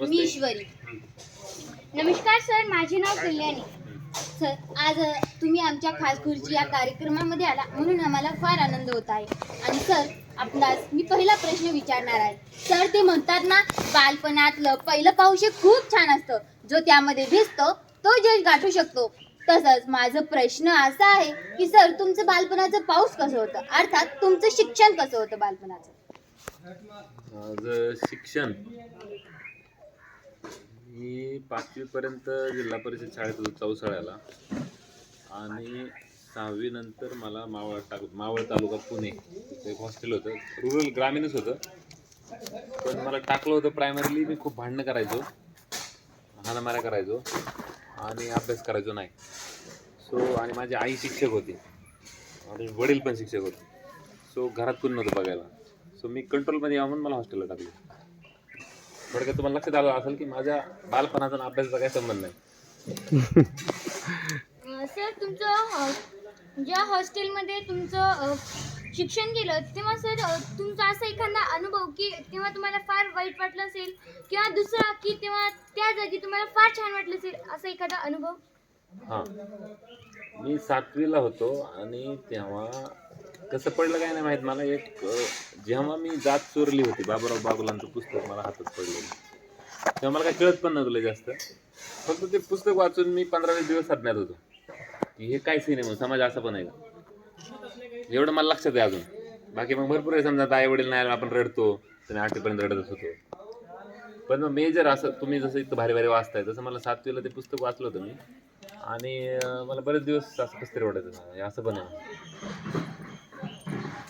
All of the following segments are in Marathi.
मी ईश्वरी नमस्कार सर. माझे नाव कल्याणी. सर आज तुम्ही आमच्या खास खुर्ची या कार्यक्रमामध्ये आला म्हणून आम्हाला फार आनंद होत आहे. आणि सर आपणास मी पहिला प्रश्न विचारणार आहे. सर ते म्हणतात ना बालपणातलं पहिलं पाऊस हे खूप छान असतं. जो त्यामध्ये भिजतो तो जज गाठू शकतो. तसंच माझं प्रश्न असा आहे की सर तुमचं बालपणाचं पाऊस कसं होतं? अर्थात तुमचं शिक्षण कसं होतं बालपणाचं? माझं शिक्षण मी पाचवीपर्यंत जिल्हा परिषद शाळेत होतो चौसाळ्याला. आणि सहावी नंतर मला मावळ टाक मावळ तालुका पुणे तिथे एक हॉस्टेल होतं. रुरल ग्रामीणच होतं. पण मला टाकलं होतं प्रायमरीली मी खूप भांडणं करायचो. हाणामाऱ्या करायचो. आणि अभ्यास करायचो नाही. सो आणि माझी आई शिक्षक होती. आणि वडील पण शिक्षक होते. सो घरात कोण नव्हतं बघायला. सो मी कंट्रोलमध्ये यावं म्हणून मला हॉस्टेलला टाकलं. थोडक्यात तुम्हाला लक्षात आलं असेल की माझ्या बालपणाचा अभ्यासाचा काही संबंध नाही. सर तुमचं अ, ज्या हॉस्टेलमध्ये तुमचं अ, शिक्षण केलं तेव्हा सर अ, तुमचा असा एखादा अनुभव की तेव्हा तुम्हाला फार वाईट वाटलं असेल किंवा दुसरा की तेव्हा त्या जागी तुम्हाला फार छान वाटलं असेल असा एखादा अनुभव? हां. मी सातवीला होतो आणि तेव्हा कसं पडलं काय नाही माहीत. मला एक जेव्हा मी जात चोरली होती बाबूराव बागुलांचं पुस्तक मला हातात पडलेलं तेव्हा मला काही कळत पण नव्हतं जास्त. फक्त ते पुस्तक वाचून मी पंधरा वीस दिवस हटण्यात होतो. की हे काय सीन म्हणून समाज असं पण आहे का? एवढं मला लक्षात आहे अजून. बाकी मग भरपूर आहे समजा आई वडील नाही आपण रडतो. तर आठवीपर्यंत रडतच होतो. पण मग मेजर असं तुम्ही जसं इथं भारी भारी वाचताय तसं मला सातवीला ते पुस्तक वाचलं होतं मी. आणि मला बरेच दिवस असं कसं तरी वाटायचं असं पण आहे.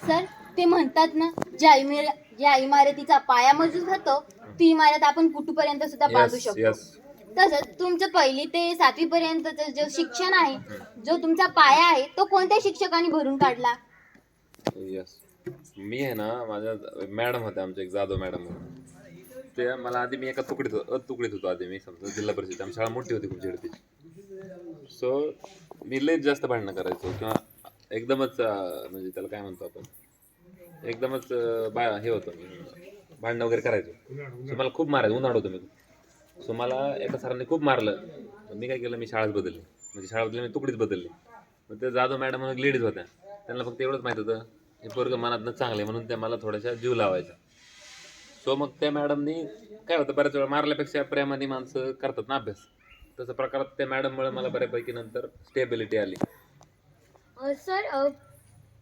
सर ते म्हणतात ना ज्या इमार ज्या इमारतीचा पाया मजबूत होतो ती इमारत आपण कुठपर्यंत सुद्धा बांधू शकतो. यस तसंच तुमचं पहिली ते सातवी पर्यंतचं जे शिक्षण आहे जो तुमचा पाया आहे तो कोणत्या शिक्षकांनी भरून काढला? यस मी आहे ना माझ्या मॅडम होत्या आमच्या एक जाधव मॅडम म्हणून. ते मला आधी मी एका तुकडीत होतो अ तुकडीत होतो आधी मी समजा जिल्हा परिषद आमची शाळा मोठी होती खूप झेडपीची. सो मी लयच जास्त भांडणं करायचो किंवा एकदमच म्हणजे त्याला काय म्हणतो आपण? एकदमच बा हे होतं मी. भांडणं वगैरे करायचो. सो मला खूप मारायचं उन्हाळ होतो मी. सो मला एका सरांनी खूप मारलं. मी काय केलं मी शाळाच बदलली. म्हणजे शाळा बदलली मी तुकडीच बदलली. मग ते जाधव मॅडम म्हणून लेडीज होत्या. त्यांना फक्त एवढंच माहीत होतं हे पोरग मनातनं चांगले म्हणून त्या मला थोड्याशा जीव लावायचा. सो मग त्या मॅडमनी काय होतं बऱ्याच वेळा मारल्यापेक्षा प्रेमाने माणसं करतात ना अभ्यास. तसं प्रकारात त्या मॅडममुळे मला बऱ्यापैकी नंतर स्टेबिलिटी आली. सर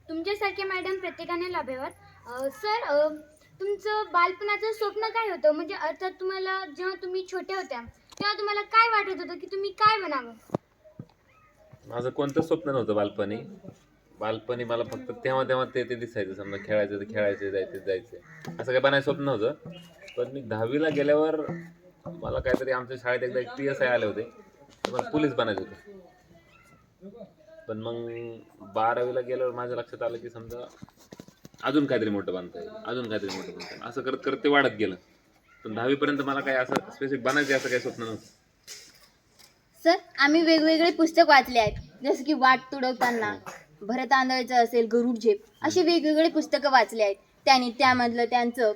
तुमच्यासारखे मॅडम प्रत्येकाने लाभेवात सर तुमचं बालपणाचं स्वप्न काय होतं? म्हणजे अर्थात तुम्हाला जेव्हा तुम्ही छोट्या होत्या तेव्हा तुम्हाला काय वाटत होतं की तुम्ही काय बनावं माझं कोणतं स्वप्न नव्हतं बालपणी. बालपणी मला फक्त तेव्हा तेव्हा ते ते दिसायचं. समजा खेळायचं तर खेळायचं जायचं जायचं. असं काय बनायचं स्वप्न नव्हतं. पण मी दहावीला गेल्यावर मला काहीतरी आमच्या शाळेत एकदा एक पी एस आय आले होते. मला पोलीस बनायचं होतं. पण मग बारावीला गेल्यावर माझ्या लक्षात आलं की समजा अजून काहीतरी मोठं बांधता येईल अजून काहीतरी मोठं बांधता येईल असं करत करत ते वाढत गेलं. पण दहावीपर्यंत मला काही असं स्पेसिफिक बनायचं असं काही स्वप्न नव्हतं. सर आम्ही वेगवेगळे पुस्तक वाचले आहेत. जसं की वाट तुडवताना भरत आंधळचं असेल गरुड झेप असे वेगवेगळे पुस्तकं वाचले आहेत. त्यांनी त्यामधलं त्यांचं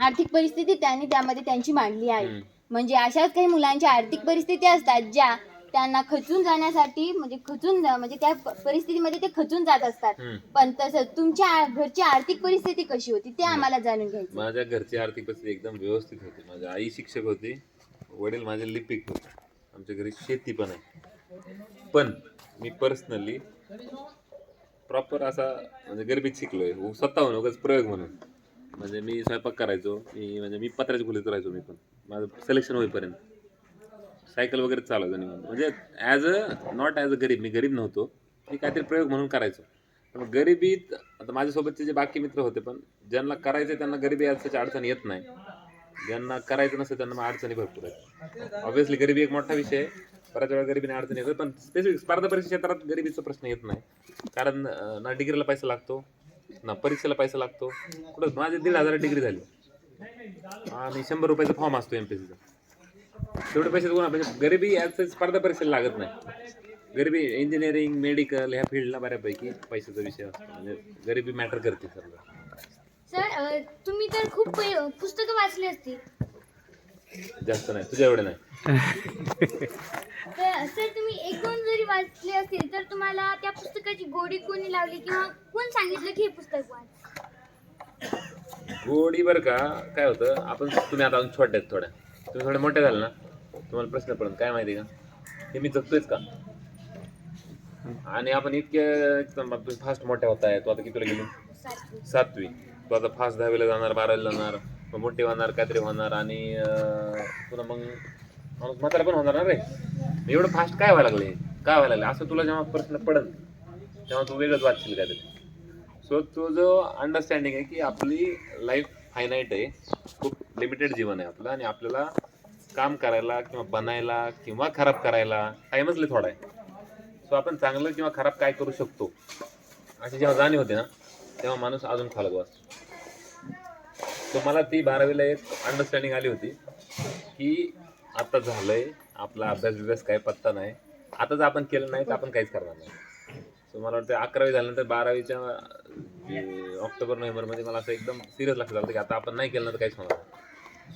आर्थिक परिस्थिती त्यांनी त्यामध्ये त्यांची मांडली आहे. हम्म. म्हणजे अशाच काही मुलांच्या आर्थिक परिस्थिती असतात ज्या त्यांना खचून जाण्यासाठी म्हणजे खचून जा- म्हणजे त्या प- परिस्थितीमध्ये ते खचून जात असतात. हम्म. पण तसंच तुमच्या आ- घरची आर्थिक परिस्थिती कशी होती ते आम्हाला जाणून घ्यायचं. माझ्या घरची आर्थिक परिस्थिती एकदम व्यवस्थित होती. माझी आई शिक्षक होती वडील माझे लिपिक होते. आमच्या घरी शेती पण आहे. पण मी पर्सनली प्रॉपर असा म्हणजे गरिबीत शिकलोय. उ- स्वतःहून उगाच प्रयोग म्हणून. म्हणजे मी स्वयंपाक करायचो मी म्हणजे मी पत्र्याच्या खोलीत राहायचो मी पण. माझं सिलेक्शन होईपर्यंत. सायकल वगैरे चालवायचो निघून म्हणजे as a not as a गरीब मी गरीब नव्हतो. मी काहीतरी प्रयोग म्हणून करायचो. पण गरिबीत आता माझ्यासोबतचे जे बाकी मित्र होते पण ज्यांना करायचं त्यांना गरिबी याची अडचण येत नाही. ज्यांना करायचं नसतं त्यांना मग अडचणी भरपूर आहेत. ऑब्व्हियसली गरिबी एक मोठा विषय आहे. बऱ्याच वेळा गरिबीने अडचणी येतात पण स्पेसिफिक स्पर्धा परीक्षा क्षेत्रात गरिबीचा प्रश्न येत नाही. कारण ना डिग्रीला पैसा लागतो ना परीक्षेला पैसा लागतो. कुठं? माझी दीड हजार डिग्री झाली. आणि शंभर रुपयाचा फॉर्म असतो एम पी सीचा तेवढे पैसे कोणा म्हणजे गरिबी याच स्पर्धा परीक्षेला लागत नाही. गरिबी इंजिनिअरिंग मेडिकल ह्या फील्डला बऱ्यापैकी पैशाचा विषय असतो. म्हणजे गरिबी मॅटर करते सर्व. सर तुम्ही तर खूप पुस्तकं वाचली असतील. जास्त नाही. तुझ्या एवढे नाही. तर सर तुम्ही एक दोन जरी वाचले असेल तर तुम्हाला त्या पुस्तकाची गोडी कोणी लावली किंवा कोण सांगितलं की हे पुस्तक वाच? गोडी बरं का काय होतं आपण तुम्ही आता अजून छोट्या आहेत थोड्या. तुम्ही थोडे मोठे झाले ना तुम्हाला प्रश्न पडून काय माहिती का? हे मी जगतोयच का? आणि आपण इतके फास्ट मोठ्या होत आहे तू आता कितीला गेलो? सातवी. तू आता फास्ट दहावीला जाणार बारावीला जाणार मग मोठे होणार काहीतरी होणार आणि तुला मग माणूस म्हातारा पण होणार ना रे. एवढं फास्ट काय व्हायला लागले? काय व्हायला लागले? असं तुला जेव्हा प्रश्न पडेल तेव्हा तू वेगळंच वाचशील काहीतरी. सो तो जो अंडरस्टँडिंग आहे की आपली लाईफ फायनाईट आहे खूप लिमिटेड जीवन आहे आपलं आणि आपल्याला काम करायला किंवा बनायला किंवा खराब करायला टाईमच लय थोडा आहे. सो आपण चांगलं किंवा खराब काय करू शकतो? अशी जेव्हा जाणीव होते ना तेव्हा माणूस अजून खालगो असतो. सो मला ती बारावीला एक अंडरस्टँडिंग आली होती की आता झालंय आपला अभ्यास बिभ्यास काय पत्ता नाही. आता जर आपण केलं नाही तर आपण काहीच करणार नाही. सो मला वाटतं अकरावी झाल्यानंतर बारावीच्या ऑक्टोबर नोव्हेंबरमध्ये मला असं एकदम सिरियस लक्षात आलं की आता आपण नाही केलं ना तर काहीच होणार नाही.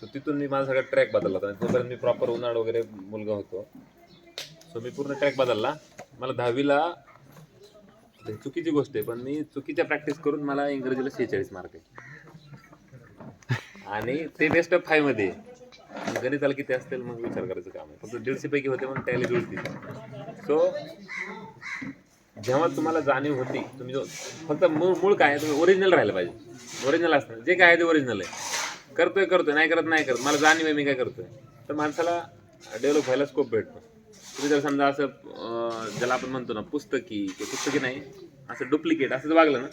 सो तिथून मी माझा सगळा ट्रॅक बदलला होता. तोपर्यंत मी प्रॉपर उन्हाळ वगैरे मुलगा होतो. सो मी पूर्ण ट्रॅक बदलला. मला दहावीला चुकीची गोष्ट आहे पण मी चुकीच्या प्रॅक्टिस करून मला इंग्रजीला शेहेचाळीस मार्क आहे. आणि ते बेस्ट ऑफ फाईव्हमध्ये. गणिताला किती असतील मग विचार करायचं काम आहे. फक्त दीडशे पैकी होते म्हणून त्याला जुळती सो जेव्हा तुम्हाला जाणीव होती तुम्ही जो फक्त मूळ मूळ काय आहे तुम्ही ओरिजिनल राहिलं पाहिजे. ओरिजिनल असतं जे काय आहे ते ओरिजिनल आहे. करतोय करतोय. नाही करत नाही करत. मला जाणीव आहे मी काय करतोय. तर माणसाला डेव्हलप व्हायला स्कोप भेटतो. तुम्ही जर समजा असं ज्याला आपण म्हणतो ना पुस्तकी किंवा पुस्तकी नाही असं डुप्लिकेट असं जर वागलं ना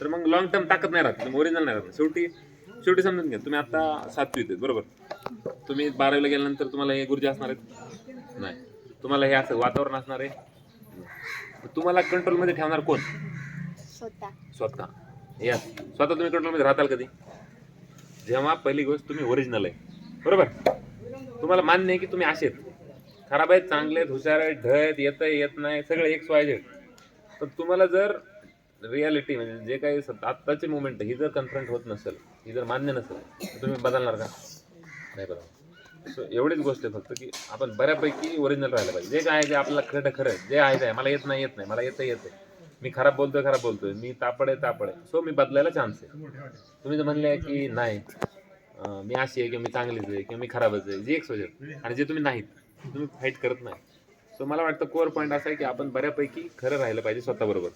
तर मग लॉंग टर्म ताकद नाही राहत. तुम्ही ओरिजिनल नाही राहत. शेवटी शेवटी समजून घ्या. तुम्ही आता सातवीत आहेत बरोबर? तुम्ही बारावीला गेल्यानंतर तुम्हाला हे गुरुजी असणार आहेत? नाही. तुम्हाला हे असं वातावरण असणार आहे. तुम्हाला कंट्रोलमध्ये ठेवणार कोण? स्वतः. स्वतः. या स्वतः तुम्ही कंट्रोलमध्ये राहताल कधी? जेव्हा पहिली गोष्ट तुम्ही ओरिजिनल आहे. बरोबर? तुम्हाला मान्य आहे की तुम्ही असेच खराब आहेत चांगले आहेत हुशार आहेत ढळत आहेत येत आहे येत नाही सगळे एक्स वाय तर तुम्हाला जर रियालिटी म्हणजे जे काही सत- आत्ताची मुवमेंट ही जर कन्फ्रंट होत नसेल ही जर मान्य नसेल तर तुम्ही बदलणार का? नाही बदलणार. सो एवढीच गोष्ट आहे फक्त की आपण बऱ्यापैकी ओरिजिनल राहिलं पाहिजे. जे काय आहे ते आपल्याला खरं खरं जे आहे ते मला येत नाही येत नाही. मला येतं येतं मी खराब बोलतोय खराब बोलतोय. मी तापड आहे तापड. आहे सो मी बदलायला चान्स आहे. तुम्ही जर म्हणले की नाही. अं, मी अशी आहे किंवा मी चांगलीच आहे किंवा मी खराबच आहे. जे एक सोजत आणि जे तुम्ही नाहीत तुम्ही फाईट करत नाही. सो मला वाटतं कोअर पॉईंट असा आहे की आपण बऱ्यापैकी खरं राहिलं पाहिजे स्वतःबरोबर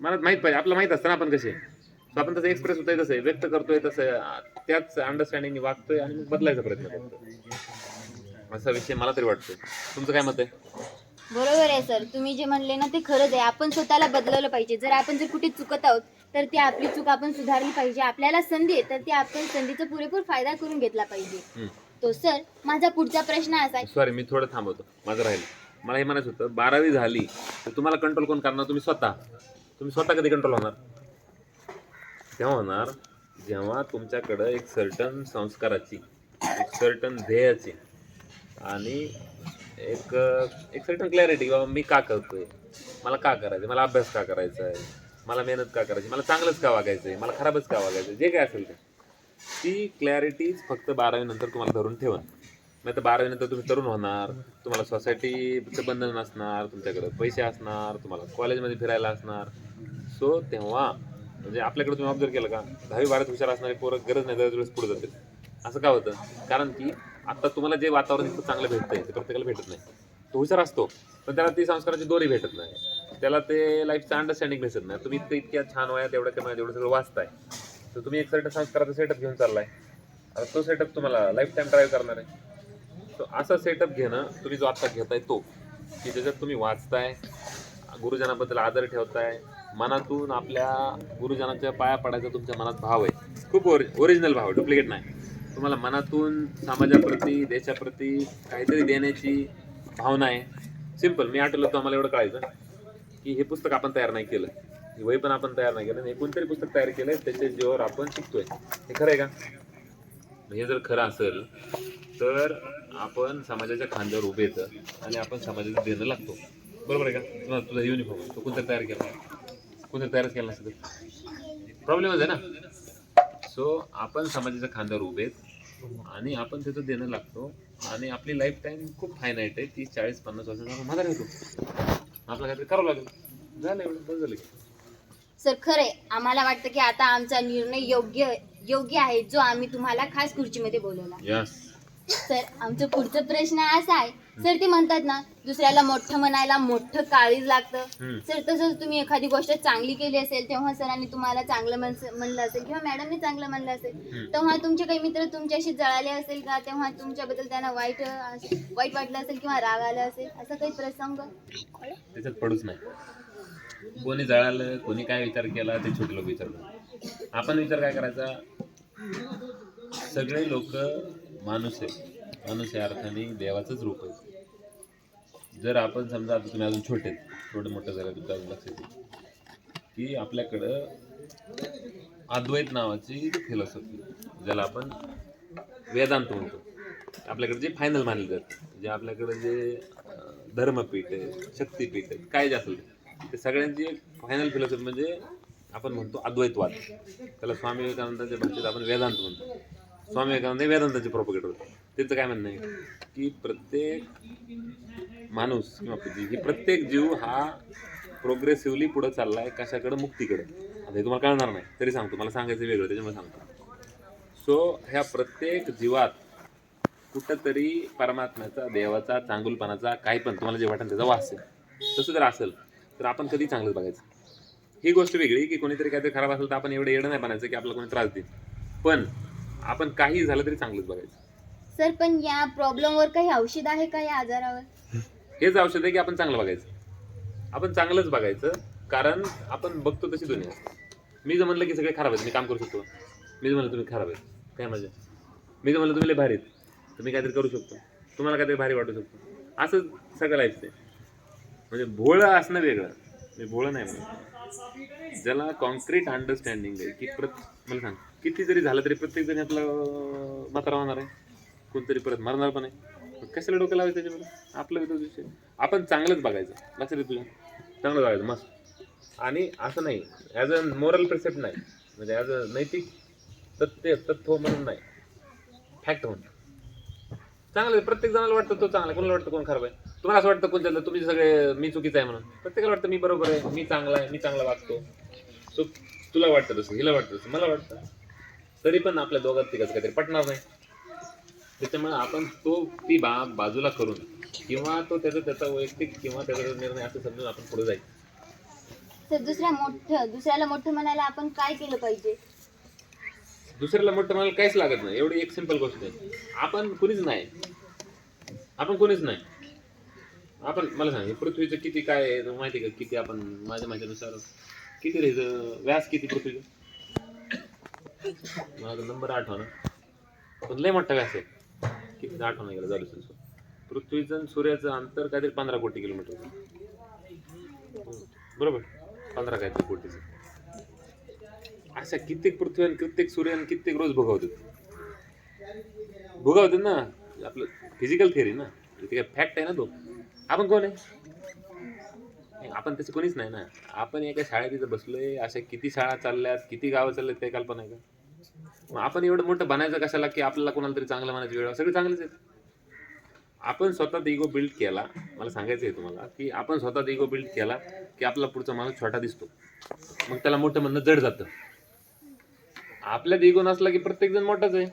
मला माहीत पाहिजे. आपलं माहीत असतं ना आपण कसे. सो आपण तसं एक्सप्रेस होतोय तसं आहे, व्यक्त करतोय तसं आहे, आ- त्याच अंडरस्टँडिंग वागतोय आणि मग बदलायचा प्रयत्न करतोय. असा विषय मला तरी वाटतोय. तुमचं काय मत आहे? बरोबर आहे सर. तुम्ही जे म्हणले ना ते खरंच आहे. आपण स्वतःला बदलवलं पाहिजे. जर आपण जर कुठे चुकत आहोत तर ती आपली चूक आपण सुधारली पाहिजे. आपल्याला संधी आहे तर ती आपण संधीचा पुरेपूर फायदा करून घेतला पाहिजे. तो सर माझा पुढचा प्रश्न असा आहे. सॉरी मी थोडं थांबवतो. माझं राहिलं. मला हे म्हणायचं होतं बारावी झाली तर तुम्हाला कंट्रोल कोण करणार? तुम्ही स्वतः. तुम्ही स्वतः कधी कंट्रोल होणार? तेव्हा होणार जेव्हा तुमच्याकडं एक सर्टन संस्काराची एक सर्टन ध्येयाची आणि एक एक सर्टन क्लॅरिटी बाबा मी का करतोय? मला का करायचं मला अभ्यास का करायचा आहे मला मेहनत का करायची? मला चांगलंच का वागायचं आहे मला खराबच का वागायचं आहे जे काय असेल ते. ती क्लॅरिटीज फक्त बारावीनंतर तुम्हाला धरून ठेवा. नाही तर बारावीनंतर तुम्ही तरुण होणार तुम्हाला सोसायटीचं बंधन असणार तुमच्याकडे पैसे असणार तुम्हाला कॉलेजमध्ये फिरायला असणार. सो तेव्हा म्हणजे आपल्याकडे तुम्ही ऑब्झर्व केलं का? दहावी बारात हुशार असणारे पोरं गरज नाही दरवेळेस पुढे जाते असं का होतं? कारण की आता तुम्हाला जे वातावरण इतकं चांगलं भेटतंय ते प्रत्येकाला भेटत नाही. तो हुशार असतो पण त्याला ती संस्काराची दोरी भेटत नाही. त्याला ते लाईफचं अंडरस्टँडिंग भेटत नाही. तुम्ही इतकं इतक्या छान वयात तेवढं कमी तेवढं सगळं वाचताय. तर तुम्ही एक सर्ट संस्काराचा सेटअप घेऊन चाललाय. आता तो सेटअप तुम्हाला लाईफ टाईम ड्राईव्ह करणार आहे. तो असा सेटअप घेणं तुम्ही जो आत्ता घेताय तो की ज्याच्यात तुम्ही वाचताय गुरुजनाबद्दल आदर ठेवताय मनातून आपल्या गुरुजनाच्या पाया पडायचा तुमच्या मनात भाव आहे. खूप ओरि ओरिजिनल भाव आहे डुप्लिकेट नाही. तुम्हाला मनातून समाजाप्रती देशाप्रती काहीतरी देण्याची भावना आहे. सिंपल मी आठवलं तर आम्हाला एवढं कळायचं की हे पुस्तक आपण तयार नाही केलं. हे वय पण आपण तयार नाही केलं. हे कोणतरी पुस्तक तयार केलंय त्याच्या जीवावर आपण शिकतोय. हे खरं आहे का? हे जर खरं असेल तर आपण समाजाच्या खांद्यावर उभे येतं आणि आपण समाजाचं देणं लागतो. बरोबर आहे का? तुला तुझा युनिफॉर्म तो कोणतरी तयार केला कोणतरी तयारच केला नसेल प्रॉब्लेमच आहे ना. सो आपण समाजाच्या खांद्यावर उभे आहेत. आणि आपण त्याचं देणं लागतो. आणि आपली लाईफ टाईम खूप फायनाईट आहे. तीस चाळीस पन्नास वर्षाचा आपण म्हातारा होतो. आपल्याला काहीतरी करावं लागेल. झालं एवढं बस झालं की. सर खरंय. आम्हाला वाटतं की आता आमचा निर्णय योग्य योग्य आहे जो आम्ही तुम्हाला खास खुर्चीमध्ये बोलवला. यस सर आमचं पुढचं प्रश्न असा आहे सर ते म्हणतात ना दुसऱ्याला मोठं म्हणायला मोठं काळीज लागतं. सर तसंच तुम्ही एखादी गोष्ट चांगली केली असेल तेव्हा सरांनी तुम्हाला चांगलं म्हण- म्हणलं असेल किंवा मॅडमने चांगलं म्हणलं असेल. तेव्हा तुमचे काही मित्र तुमच्याशी जळाले असेल का? तेव्हा तुमच्याबद्दल त्यांना वाईट वाईट वाटलं असेल किंवा राग आला असेल? असं काही प्रसंग? त्याच्यात पडूच नाही. कोणी जळालं कोणी काय विचार केला ते छोटे लोक विचार करतात आपण विचार काय करायचा? सगळे लोक माणूस आहे माणूस या अर्थाने देवाचंच रूप आहे. जर आपण समजा आता तुम्ही अजून छोटे थोडं मोठं झालं तुमच्या अजून लक्षात येईल की आपल्याकडं अद्वैत नावाची फिलॉसॉफी ज्याला आपण वेदांत म्हणतो. आपल्याकडे जे फायनल मानले जाते जे आपल्याकडे जे धर्मपीठ आहे शक्तीपीठ आहे काय जे असेल ते, सगळ्यांची एक फायनल फिलॉसॉफी म्हणजे आपण म्हणतो अद्वैतवाद. त्याला स्वामी विवेकानंदांच्या भाषेत आपण वेदांत म्हणतो. स्वामी विवेकानंद हे वेदांताचे प्रोपगेटर होते. त्यांचं काय म्हणणं आहे? की प्रत्येक माणूस किंवा जी- ही प्रत्येक जीव हा प्रोग्रेसिव्हली पुढे आहे कशाकडे? मुक्तीकडे. आता हे तुम्हाला कळणार नाही. तरी सांगतो. मला सांगायचं वेगळं त्याच्यामुळे सांगतो. सो ह्या प्रत्येक जीवात कुठंतरी परमात्म्याचा देवाचा चांगुलपणाचा काही पण तुम्हाला जे वाटेल त्याचा वास आहे. तसं जर असेल तर आपण कधी चांगलंच बघायचं. ही गोष्ट वेगळी की कोणीतरी काहीतरी खराब असेल तर आपण एवढं येडं नाही बनायचं की आपल्याला कोणी त्रास देईल. पण आपण काही झालं तरी चांगलंच बघायचं. सर पण या प्रॉब्लेमवर काही औषध आहे का या आजारावर? हेच औषध आहे की आपण चांगलं बघायचं. आपण चांगलंच बघायचं कारण आपण बघतो तशी दुनिया. मी जर म्हणलं की सगळे खराब आहेत मी काम करू शकतो. मी जर म्हणलं तुम्ही खराब आहेत काय मजा. मी जर म्हणलं तुम्ही लय भारी आहेत तुम्ही काहीतरी करू शकतो. तुम्हाला काहीतरी भारी वाटू शकतो. असं सगळं लाईफ आहे. म्हणजे भोळं असणं वेगळं. म्हणजे मी भोळं नाही म्हणत ज्याला कॉन्क्रीट अंडरस्टँडिंग आहे की प्रत मला सांग किती जरी झालं तरी प्रत्येक जण आपलं मात्र होणार आहे. कोणतरी परत मरणार पण आहे. मग कशाला डोकं लावायचं त्याच्यामध्ये? आपलं तो विषय. आपण चांगलंच बघायचं. लक्षात येत तुझ्या. चांगलं बघायचं मस्त. आणि असं नाही. ॲज अ मोरल प्रिसेप्ट नाही. म्हणजे ॲज अ नैतिक तथ्य तत्व म्हणून नाही. फॅक्ट म्हणून. चांगलं आहे. प्रत्येक जणाला वाटतं तो चांगला आहे. कोणाला वाटतं कोण खराब आहे? तुम्हाला असं वाटतं कोणत्या तुम्ही सगळे मी चुकीचं आहे म्हणून. प्रत्येकाला वाटतं मी बरोबर आहे. मी चांगला आहे. मी चांगला वागतो. सो तुला वाटतं तसं हिला वाटतं तसं मला वाटतं. तरी पण आपल्या दोघात तिघाचं काहीतरी पटणार नाही. त्याच्यामुळे आपण तो ती बा बाजूला करून किंवा तो त्याचा त्याचा वैयक्तिक किंवा त्याचा निर्णय असं समजून आपण पुढे जायचं सर दुसऱ्या मोठं दुसऱ्याला मोठं म्हणायला आपण काय केलं पाहिजे? दुसऱ्याला मोठं मला काहीच लागत नाही. एवढी एक सिंपल गोष्ट आहे. आपण कुणीच नाही. आपण कुणीच नाही. आपण मला सांग हे पृथ्वीचं किती काय आहे? माहिती आहे का किती आपण माझ्या माहितीनुसार किती रे व्यास किती पृथ्वीचं? मला नंबर आठवणं पण लय मोठा व्यास आहे. किती आठवण गेलं झालं सर. पृथ्वीचं आणि सूर्याचं अंतर काहीतरी पंधरा कोटी किलोमीटर. बरोबर? पंधरा काहीतरी कोटीचं. अशा कित्येक पृथ्वी आणि कित्येक सूर्य आणि कित्येक रोज भोगावतात. भोगावतात ना? आपलं फिजिकल थिअरी ना? ते काय फॅक्ट आहे ना तो? आपण कोण आहे? आपण त्याचं कोणीच नाही ना. आपण एका शाळेत तिथं बसलोय अशा किती शाळा चालल्यात किती गावं चालल्यात काही कल्पना आहे का? मग आपण एवढं मोठं बनायचं कशाला की आपल्याला कोणाला तरी चांगलं म्हणायची वेळ सगळे चांगलेच आहेत. आपण स्वतः इगो बिल्ड केला मला सांगायचं आहे तुम्हाला की आपण स्वतः इगो बिल्ड केला की आपला पुढचा माणूस छोटा दिसतो. मग त्याला मोठं म्हणणं जड जातं. आपल्यात इगो नसला की प्रत्येक जण मोठाच आहे.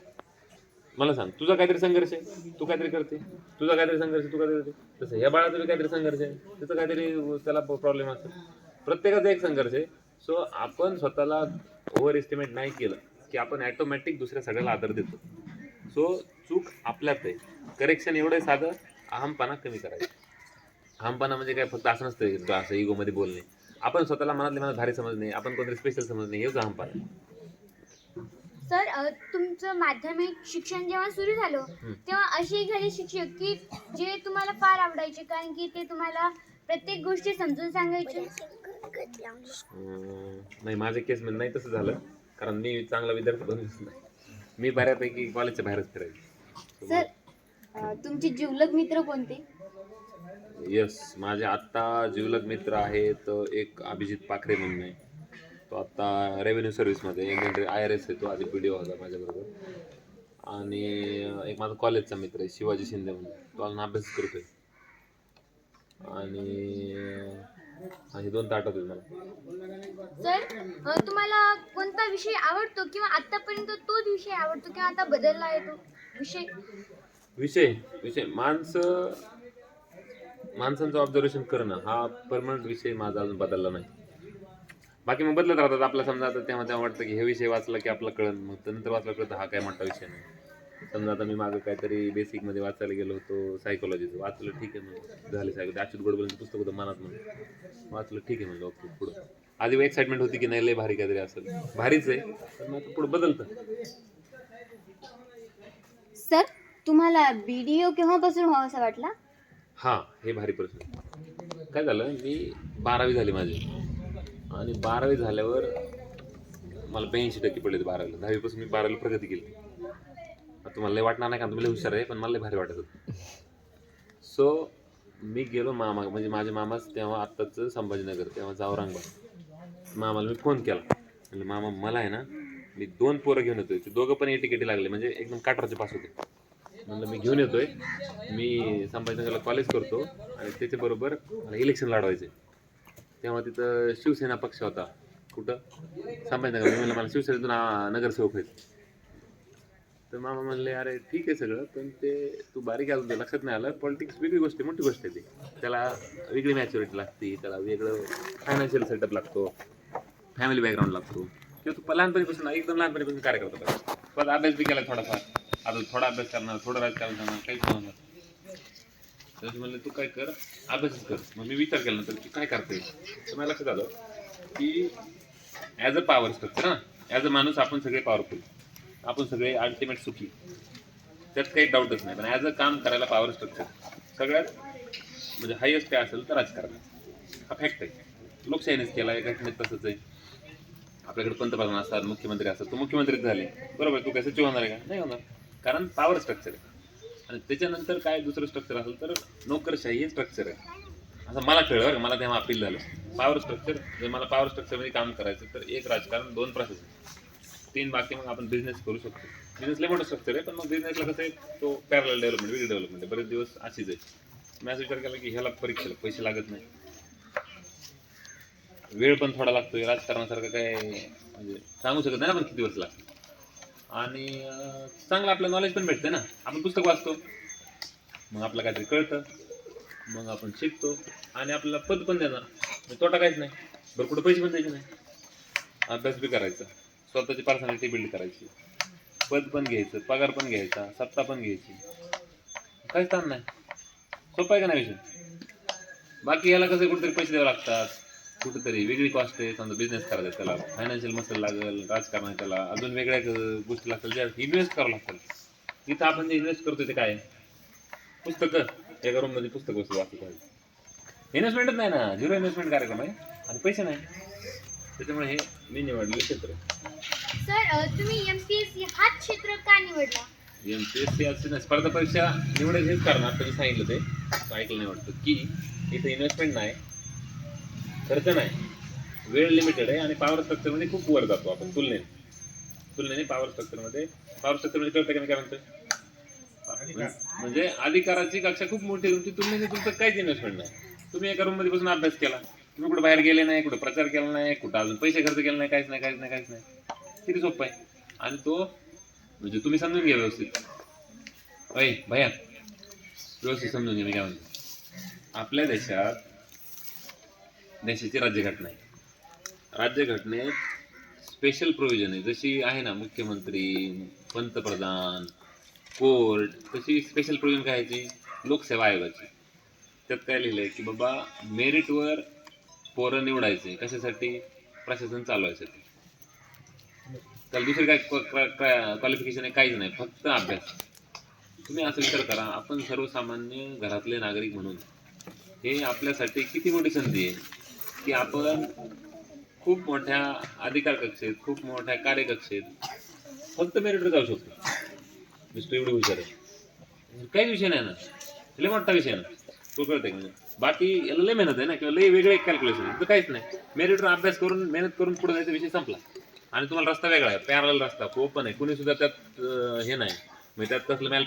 मला सांग तुझा काहीतरी संघर्ष आहे? तू काहीतरी करते. तुझा काहीतरी संघर्ष तू काहीतरी करते. तसं या बाळाचा बी काहीतरी संघर्ष आहे. त्याचं काहीतरी त्याला प्रॉब्लेम असतो. प्रत्येकाचा एक संघर्ष आहे. सो आपण स्वतःला ओव्हर एस्टिमेट नाही केलं. की आपण ॲटोमॅटिक दुसऱ्या सगळ्याला आदर देतो. सो चूक आपल्यात आहे. करेक्शन एवढं आहे साधं अहमपणा कमी करायचं. अहमपणा म्हणजे काय? फक्त असं नसतं असं इगोमध्ये बोलणे. आपण स्वतःला मनातले मनात भारी समजणे आपण कोणतरी स्पेशल समजणे हेच अहमपणा आहे. सर तुमचं माध्यमिक शिक्षण जेव्हा सुरू झालं. तेव्हा असे झाले शिक्षक की जे तुम्हाला फार आवडायचे कारण की ते तुम्हाला प्रत्येक गोष्टी समजून सांगायचे. नाही माझ्या केसमध्ये नाही तसं झालं. कारण मी चांगला विद्यार्थी बनलोच नाही. मी बऱ्यापैकी कॉलेजच्या बाहेरच फिरायचो. सर अं, तुमचे जिवलग मित्र कोणते? येस माझे आत्ता जिवलग मित्र आहेत एक अभिजित पाखरे म्हणून आहे. तो आत्ता रेव्हेन्यू सर्व्हिसमध्ये इंडियन आय आर एस आहे तो. आधी पी डी होता माझ्याबरोबर. आणि एक माझा कॉलेजचा मित्र आहे शिवाजी शिंदे म्हणून. तो अजून अभ्यास करतोय. आणि आणि दोन ताट होते मला. सर तुम्हाला कोणता विषय आवडतो किंवा आतापर्यंत तोच विषय आवडतो किंवा आता बदलला आहे तो विषय? विषय विषय. माणसं माणसांचं ऑब्झर्वेशन करणं हा परमनंट विषय माझा अजून बदलला नाही. बाकी मग बदलत राहतात आपला समजा आता तेव्हा तेव्हा वाटतं की हे विषय वाचला की आपला कळण मग तर नंतर वाचला कळतं हा काय मोठा विषय नाही. समजा आता मी मागं काहीतरी बेसिकमध्ये वाचायला गेलो होतो सायकोलॉजीचं वाचलं ठीक आहे मग. झाले सायकोलॉजी अच्युत गोडबोलेंचं पुस्तक होतं मनात म्हणून. वाचलं ठीक आहे म्हणलं ओके पुढं. आधी एक्साइटमेंट होती की नाही लय भारी काहीतरी असेल. भारीच आहे. पण मग आता पुढं बदलतं. सर तुम्हाला बीडीओ केव्हापासून व्हावासा वाटला? हां हे भारी प्रश्न. काय झालं मी बारावी झाली माझी. आणि बारावी झाल्यावर मला ब्याऐंशी टक्के पडले होते बारावीला. दहावीपासून मी बारावीला प्रगती केली. तुम्हाला लय वाटणार नाही का तुम्ही लय हुशार आहे पण मला लय भारी वाटत होतं. सो मी गेलो मामा म्हणजे माझे मामाच तेव्हा आत्ताचं संभाजीनगर तेव्हा औरंगाबाद मामाला मी फोन केला. म्हणजे मामा मला आहे ना मी दोन पोरं घेऊन येतोय. ते दोघं पण ए लागले म्हणजे एकदम काटराचे पास होते. म्हणलं मी घेऊन येतोय. मी संभाजीनगरला कॉलेज करतो आणि त्याच्याबरोबर मला इलेक्शन लढवायचे तेव्हा तिथं शिवसेना पक्ष होता. कुठं? संभाजीनगर मी म्हणलं मला शिवसेनेतून नगरसेवक व्हायचं तर मामा म्हणले अरे ठीक आहे सगळं पण ते तू बारीक आलं तुझ्या लक्षात नाही आलं. पॉलिटिक्स वेगळी गोष्ट आहे मोठी गोष्ट आहे ती. त्याला वेगळी मॅच्युरिटी लागते त्याला वेगळं फायनान्शियल सेटअप लागतो फॅमिली बॅकग्राऊंड लागतो. किंवा तू लहानपणीपासून एकदम लहानपणीपासून कार्य करतो पण अभ्यास बी केला थोडाफार. आता थोडा अभ्यास करणार थोडं राजकारण करणार काहीच होणार. तर म्हणलं तू काय कर अभ्यासच कर. मग मी विचार केला नंतर की काय करता येईल तर मला लक्षात आलं की ॲज अ पॉवर स्ट्रक्चर हां. ॲज अ माणूस आपण सगळे पॉवरफुल आपण सगळे अल्टिमेट सुखी. त्यात काही डाऊटच नाही. पण ॲज अ काम करायला पॉवर स्ट्रक्चर सगळ्यात म्हणजे हायेस्ट काय असेल तर राजकारण. हा फॅक्ट आहे. लोकशाहीनेच केला आहे घटनेत तसंच आहे. आपल्याकडे पंतप्रधान असतात मुख्यमंत्री असतात. तू मुख्यमंत्रीच झाले. बरोबर तू काय सचिव होणार आहे का? नाही होणार. कारण पॉवर स्ट्रक्चर आहे. आणि त्याच्यानंतर काय दुसरं स्ट्रक्चर असेल तर नोकरशाही हे स्ट्रक्चर आहे. असं मला कळलं बरं मला तेव्हा अपील झालं. पॉवर स्ट्रक्चर जर मला पॉवर स्ट्रक्चरमध्ये काम करायचं तर एक राजकारण दोन प्रशासन तीन बाकी मग आपण बिझनेस करू शकतो. बिझनेस लय मोठं स्ट्रक्चर आहे पण मग बिझनेसला कसं आहे तो पॅरल डेव्हलपमेंट वेगळी डेव्हलपमेंट आहे. बरेच दिवस अशीच आहे. मी असं विचार केला की ह्याला परीक्षेला पैसे लागत नाही. वेळ पण थोडा लागतो राजकारणासारखं काय म्हणजे सांगू शकत नाही ना पण किती वर्ष लागतो आणि चांगलं आपलं नॉलेज पण भेटतं ना. आपण पुस्तक वाचतो मग आपलं काहीतरी कळतं मग आपण शिकतो आणि आपल्याला पद पण देणार. तोटा काहीच नाही. बरं कुठं पैसे पण द्यायचे नाही. अभ्यास बी करायचा. स्वतःची पर्सनॅलिटी बिल्ड करायची. पद पण घ्यायचं पगार पण घ्यायचा सत्ता पण घ्यायची. काहीच ताण नाही. सोपं आहे का नाही विषय? बाकी याला कसं कुठेतरी पैसे द्यावे लागतात. कुठेतरी वेगळी कॉस्ट आहे समजा बिझनेस करायचा त्याला. फायनान्शियल मसल लागेल राजकारण आहे त्याला. अजून वेगळ्या गोष्टी लागतील ज्या इन्व्हेस्ट करावं लागतात इथं आपण जे इन्व्हेस्ट करतो ते काय? पुस्तकं. एका रूममध्ये पुस्तक वस्तू वाचत इन्व्हेस्टमेंटच नाही ना. झिरो इन्व्हेस्टमेंट कार्यक्रम आहे. आणि पैसे नाही. त्याच्यामुळे हे मी निवडलेलं क्षेत्र. सर तुम्ही एम पी एस सी हाच क्षेत्र का निवडला? एम पी एस सी स्पर्धा परीक्षा निवडायचं हेच करणार तुम्ही सांगितलं ते. ऐकलं नाही वाटतं. की इथं इन्व्हेस्टमेंट नाही खर्च नाही. वेळ लिमिटेड आहे आणि पॉवर स्ट्रक्चरमध्ये खूप वर जातो आपण तुलनेने. तुलनेने पॉवर स्ट्रक्चरमध्ये पॉवर स्ट्रक्चरमध्ये कळतं का मी काय म्हणजे अधिकाराची कक्षा खूप मोठी आहे तुमची तुलनेने तुमचं काहीच इन्व्हेस्टमेंट नाही. तुम्ही एका रूममध्ये बसून अभ्यास केला. तुम्ही कुठं बाहेर गेले नाही कुठं प्रचार केला नाही कुठं अजून पैसे खर्च केले नाही काहीच नाही काहीच नाही काहीच नाही. किती सोपं आहे. आणि तो म्हणजे तुम्ही समजून घ्या व्यवस्थित. अय भैया व्यवस्थित समजून घ्या मी काय म्हणतो. आपल्या देशात देशाची राज्यघटना आहे. राज्यघटनेत स्पेशल प्रोव्हिजन आहे. जशी आहे ना मुख्यमंत्री पंतप्रधान कोर्ट तशी स्पेशल प्रोव्हिजन काय लोकसेवा आयोगाची. त्यात काय लिहिलं आहे की बाबा मेरिटवर पोरं निवडायचे कशासाठी? प्रशासन चालवायसाठी. त्याला दुसरं काय क्वालिफिकेशन आहे काहीच नाही फक्त अभ्यास. तुम्ही असं विचार करा आपण सर्वसामान्य घरातले नागरिक म्हणून हे आपल्यासाठी किती मोठी संधी आहे की आपण खूप मोठ्या अधिकार कक्षेत खूप मोठ्या कार्यकक्षेत फक्त मेरिटवर जाऊ शकतो. मिस्टर एवढं विचार आहे. काहीच विषय नाही ना. लय मोठा विषय ना. तो कळतंय म्हणजे बाकी याला लय मेहनत आहे ना किंवा लय वेगळे कॅल्क्युलेशन आहे. तर काहीच नाही. मेरिटवर अभ्यास करून मेहनत करून पुढे जायचा विषय संपला. आणि तुम्हाला रस्ता वेगळा आहे. पॅरल रस्ता. ओपन आहे. कुणी सुद्धा त्यात हे नाही. म्हणजे त्यात कसलं मॅल